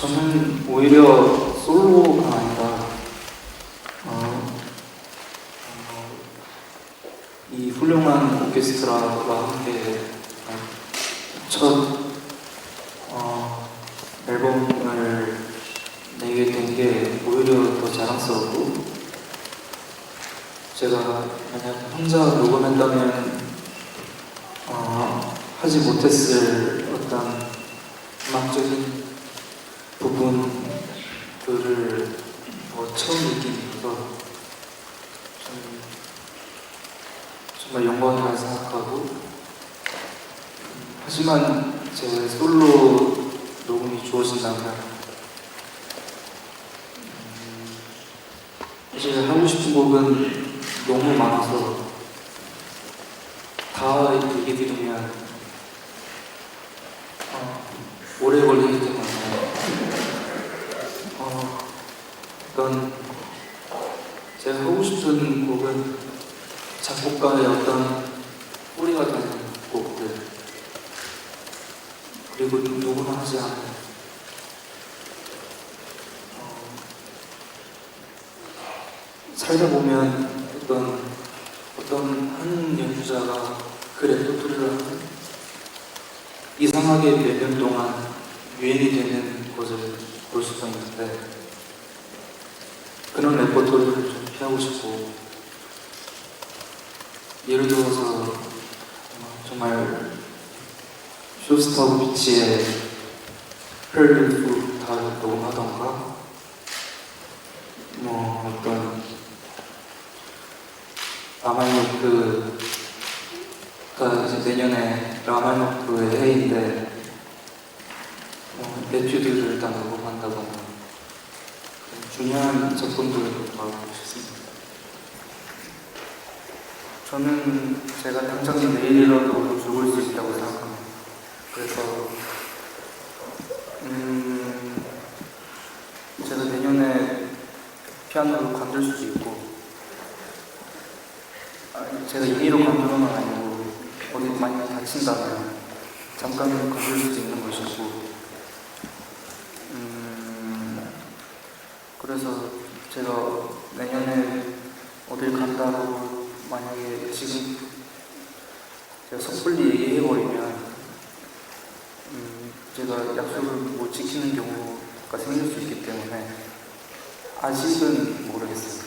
저는 오히려 솔로가 아니라 어, 어, 이 훌륭한 오케스트라와 함께 첫 어, 앨범을 내게 된 게 오히려 더 자랑스럽고 제가 만약 혼자 녹음했다면 어, 하지 못했을 어떤 음악적인 부분들을 뭐 처음 느끼면서 좀 정말 영광이라고 생각하고 음, 하지만 제 솔로 녹음이 주어진다면 음, 사실 하고 싶은 곡은 너무 많아서 다 얘기 드리면 어, 오래 걸리기 때문에 어, 어떤 제가 하고 싶은 곡은 작곡가의 어떤 뿌리가 되는 곡들. 그리고 누구나 하지 않은 어, 살다 보면 어떤 어떤 한 연주자가 그 레퍼토리를 하는 이상하게 몇 년 동안 유행이 되는 것을 볼 수가 있는데 그런 레퍼토리를 좀 피하고 싶고 예를 들어서 어, 정말 쇼스타코비치의 헬리프 다 녹음하던가 뭐 어떤 라마니노프가 이제 내년에 라마니노프의 해인데 어, 에튜드를 일단 녹음한다거나 중요한 작품들을 녹음하고 싶습니다. 저는 제가 당장 내일이라도 죽을 수 있다고 생각합니다. 그래서 음, 제가 내년에 피아노를 관둘 수도 있고 아니, 제가 임의로 관두는 건 아니고 어디 많이 다친다면 잠깐 관둘 수도 있는 것이고 그래서 제가 내년에 어딜 간다고 만약에 지금 제가 섣불리 얘기해버리면 음, 제가 약속을 못 지키는 경우가 생길 수 있기 때문에 아직은 모르겠어요.